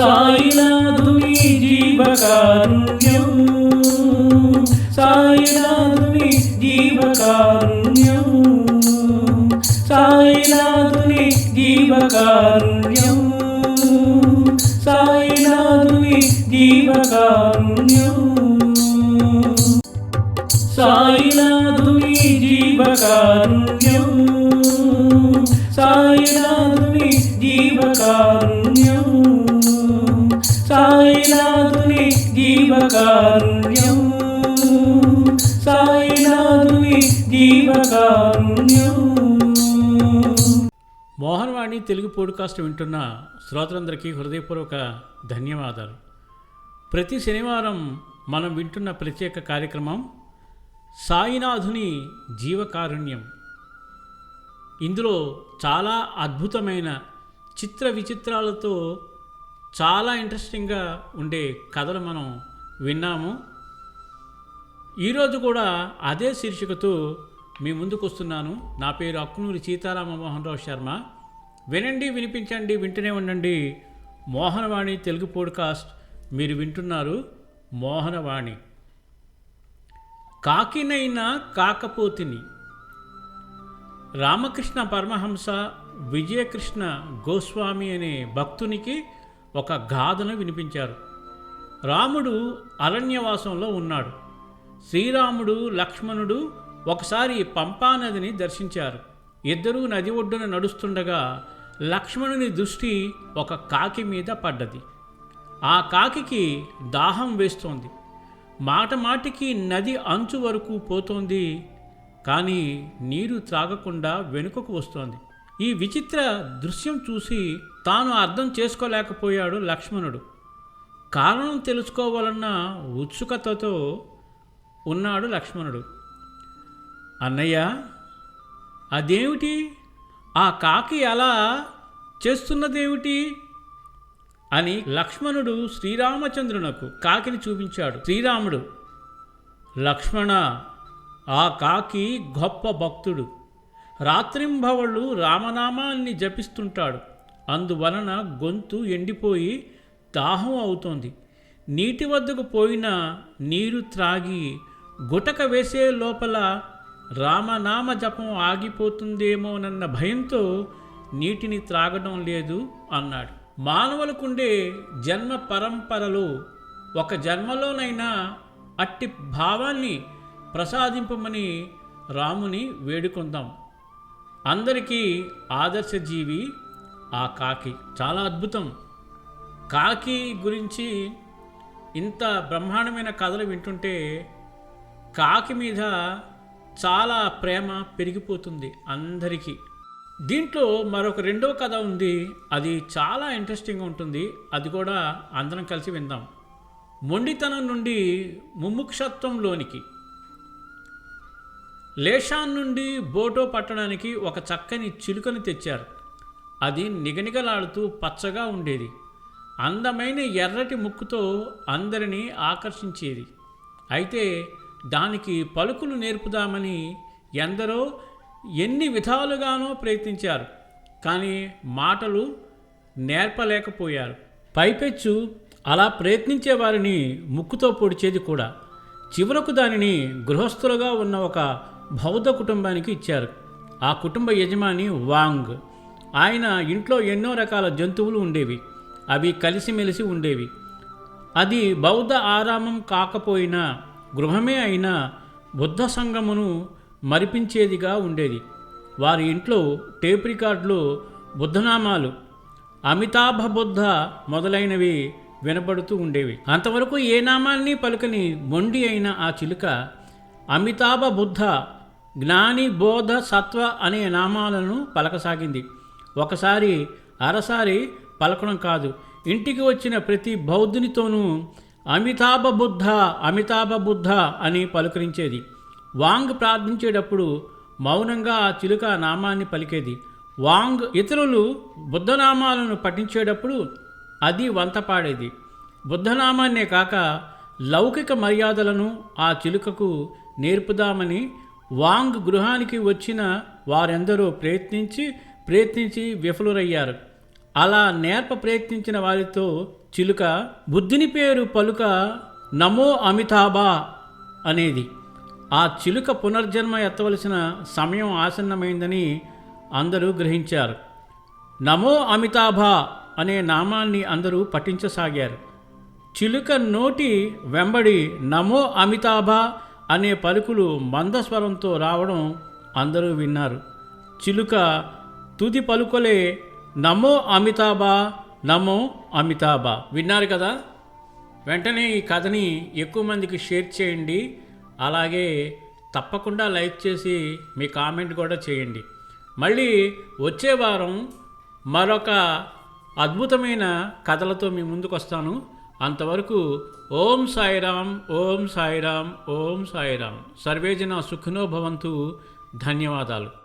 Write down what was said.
సాయినాథుని జీవకారుణ్యం. సాయినాథుని జీవకారుణ్యం. సాయినాథుని జీవకారుణ్యం. సాయినాథుని జీవకారుణ్యం. సాయినాథుని జీవకారుణ్యం. సాయినాథుని జీవకారుణ్యం. సాయినాథుని జీవకారుణ్యం. సాయినాథుని జీవకారుణ్యం. మోహన్వాణి తెలుగు పోడ్కాస్ట్ వింటున్న శ్రోతలందరికీ హృదయపూర్వక ధన్యవాదాలు. ప్రతి శనివారం మనం వింటున్న ప్రత్యేక కార్యక్రమం సాయినాథుని జీవకారుణ్యం. ఇందులో చాలా అద్భుతమైన చిత్ర విచిత్రాలతో చాలా ఇంట్రెస్టింగ్గా ఉండే కథలు మనం విన్నాము. ఈరోజు కూడా అదే శీర్షికతో మీ ముందుకు వస్తున్నాను. నా పేరు అక్కునూరి సీతారామ మోహన్ రావు శర్మ. వినండి వినిపించండి వింటూనే ఉండండి. మోహనవాణి తెలుగు పోడ్కాస్ట్. మీరు వింటున్నారు మోహనవాణి. కాకినైనా కాకపోతిని. రామకృష్ణ పరమహంస విజయకృష్ణ గోస్వామి అనే భక్తునికి ఒక గాథను వినిపించారు. రాముడు అరణ్యవాసంలో ఉన్నాడు. శ్రీరాముడు లక్ష్మణుడు ఒకసారి పంపా నదిని దర్శించారు. ఇద్దరూ నది ఒడ్డున నడుస్తుండగా లక్ష్మణుని దృష్టి ఒక కాకి మీద పడ్డది. ఆ కాకికి దాహం వేస్తోంది. మాట మాటికి నది అంచు వరకు పోతోంది కానీ నీరు త్రాగకుండా వెనుకకు వస్తోంది. ఈ విచిత్ర దృశ్యం చూసి తాను అర్థం చేసుకోలేకపోయాడు లక్ష్మణుడు. కారణం తెలుసుకోవాలన్న ఉత్సుకతతో ఉన్నాడు లక్ష్మణుడు. అన్నయ్య అదేమిటి? ఆ కాకి అలా చేస్తున్నదేమిటి? అని లక్ష్మణుడు శ్రీరామచంద్రునకు కాకిని చూపించాడు. శ్రీరాముడు లక్ష్మణ ఆ కాకి గొప్ప భక్తుడు. రాత్రింభవళ్ళు రామనామాన్ని జపిస్తుంటాడు. అందువలన గొంతు ఎండిపోయి దాహం అవుతోంది. నీటి వద్దకు పోయిన నీరు త్రాగి గుటక వేసే లోపల రామనామ జపం ఆగిపోతుందేమోనన్న భయంతో నీటిని త్రాగడం లేదు అన్నాడు. మానవులకుండే జన్మ పరంపరలో ఒక జన్మలోనైనా అట్టి భావాన్ని ప్రసాదింపమని రాముని వేడుకుందాం. అందరికీ ఆదర్శ జీవి ఆ కాకి. చాలా అద్భుతం. కాకి గురించి ఇంత బ్రహ్మాండమైన కథలు వింటుంటే కాకి మీద చాలా ప్రేమ పెరిగిపోతుంది అందరికీ. దీంట్లో మరొక రెండో కథ ఉంది. అది చాలా ఇంట్రెస్టింగ్ ఉంటుంది. అది కూడా అందరం కలిసి విందాం. మొండితనం నుండి ముముక్షత్వంలోనికి. లేషాన్ నుండి బోటో పట్టడానికి ఒక చక్కని చిలుకను తెచ్చారు. అది నిగనిగలాడుతూ పచ్చగా ఉండేది. అందమైన ఎర్రటి ముక్కుతో అందరినీ ఆకర్షించేది. అయితే దానికి పలుకులు నేర్పుదామని ఎందరో ఎన్ని విధాలుగానో ప్రయత్నించారు. కానీ మాటలు నేర్పలేకపోయారు. పైపెచ్చు అలా ప్రయత్నించే వారిని ముక్కుతో పొడిచేది కూడా. చివరకు దానిని గృహస్థులుగా ఉన్న ఒక బౌద్ధ కుటుంబానికి ఇచ్చారు. ఆ కుటుంబ యజమాని వాంగ్. ఆయన ఇంట్లో ఎన్నో రకాల జంతువులు ఉండేవి. అవి కలిసిమెలిసి ఉండేవి. అది బౌద్ధ ఆరామం కాకపోయినా గృహమే అయినా బుద్ధ సంఘమును మరిపించేదిగా ఉండేది. వారి ఇంట్లో టేప్ రికార్డులు బుద్ధనామాలు అమితాభ బుద్ధ మొదలైనవి వినపడుతూ ఉండేవి. అంతవరకు ఏ నామాన్ని పలుకని మొండి అయిన ఆ చిలుక అమితాభ బుద్ధ జ్ఞాని బోధ సత్వ అనే నామాలను పలకసాగింది. ఒకసారి అరసారి పలకడం కాదు ఇంటికి వచ్చిన ప్రతి బౌద్ధునితోనూ అమితాభ బుద్ధ అమితాభ బుద్ధ అని పలుకరించేది. వాంగ్ ప్రార్థించేటప్పుడు మౌనంగా ఆ చిలుక నామాన్ని పలికేది. వాంగ్ ఇతరులు బుద్ధనామాలను పఠించేటప్పుడు అది వంతపాడేది బుద్ధనామాన్నే కాక లౌకిక మర్యాదలను ఆ చిలుకకు నేర్పుదామని వాంగ్ గృహానికి వచ్చిన వారెందరో ప్రయత్నించి ప్రయత్నించి విఫలురయ్యారు. అలా నేర్ప ప్రయత్నించిన వారితో చిలుక బుద్ధిని పేరు పలుక నమో అమితాబా అనేది. ఆ చిలుక పునర్జన్మ ఎత్తవలసిన సమయం ఆసన్నమైందని అందరూ గ్రహించారు. నమో అమితాభా అనే నామాన్ని అందరూ పఠించసాగారు. చిలుక నోటి వెంబడి నమో అమితాభా అనే పలుకులు మందస్వరంతో రావడం అందరూ విన్నారు. చిలుక తుది పలుకులే నమో అమితాబా నమో అమితాబా విన్నారు కదా? వెంటనే ఈ కథని ఎక్కువ మందికి షేర్ చేయండి. అలాగే తప్పకుండా లైక్ చేసి మీ కామెంట్ కూడా చేయండి. మళ్ళీ వచ్చే వారం మరొక అద్భుతమైన కథలతో మీ ముందుకు వస్తాను అంతవరకు ఓం సాయిరామ్ ఓం సాయిరామ్ ఓం సాయిరామ్ సర్వేజన సుఖనో భవంతు. ధన్యవాదాలు.